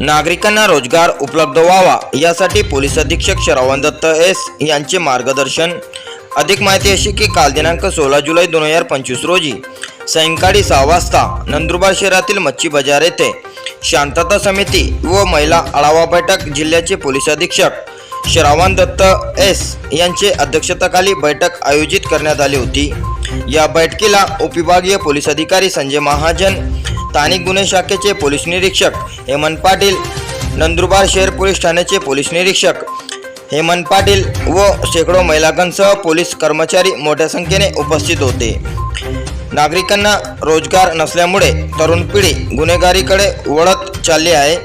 नागरिकांना रोजगार उपलब्ध व्हावा यासाठी पोलीस अधीक्षक श्रवण दत्त एस यांचे मार्गदर्शन. अधिक माहिती अशी की काल दिनांक सोळा जुलै दोन हजार पंचवीस रोजी सायंकाळी सहा वाजता नंदुरबार शहरातील मच्छी बाजार येथे शांतता समिती व महिला आढावा बैठक जिल्ह्याचे पोलीस अधीक्षक श्रावण दत्त एस यांचे अध्यक्षतेखाली बैठक आयोजित करण्यात आली होती. या बैठकीला उपविभागीय पोलीस अधिकारी संजय महाजन स्थानिक गुन्हे शाखेचे पोलीस निरीक्षक हेमंत पाटील नंदुरबार शहर पोलीस ठाण्याचे पोलीस निरीक्षक हेमंत पाटील व शेकडो महिलांसह पोलीस कर्मचारी मोठ्या संख्येने उपस्थित होते. नागरिकांना रोजगार नसल्यामुळे तरुण पिढी गुन्हेगारीकडे वळत चालली आहे.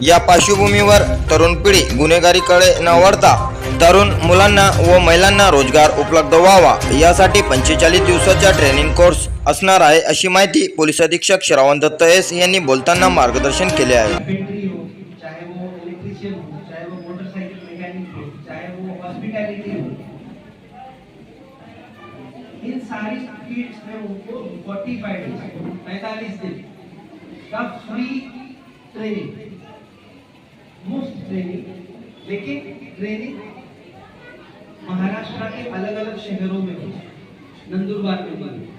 या पार्श्वभूमीवर तरुण पिढी गुन्हेगारीकडे न वळता तरुण मुलांना व महिलांना रोजगार उपलब्ध व्हावा. यासाठी पंचेचाळीस दिवसाचा ट्रेनिंग कोर्स असणार आहे अशी माहिती पोलीस अधीक्षक श्रावण दत्त एस यांनी बोलताना मार्गदर्शन केले आहे. इन सारी फील्ड्स में उनको 45 दिन पैंतालीस दिन का फ्री ट्रेनिंग मुफ्त ट्रेनिंग लेकिन ट्रेनिंग के अलग अलग शहरों में हो नंदुरबार में भी.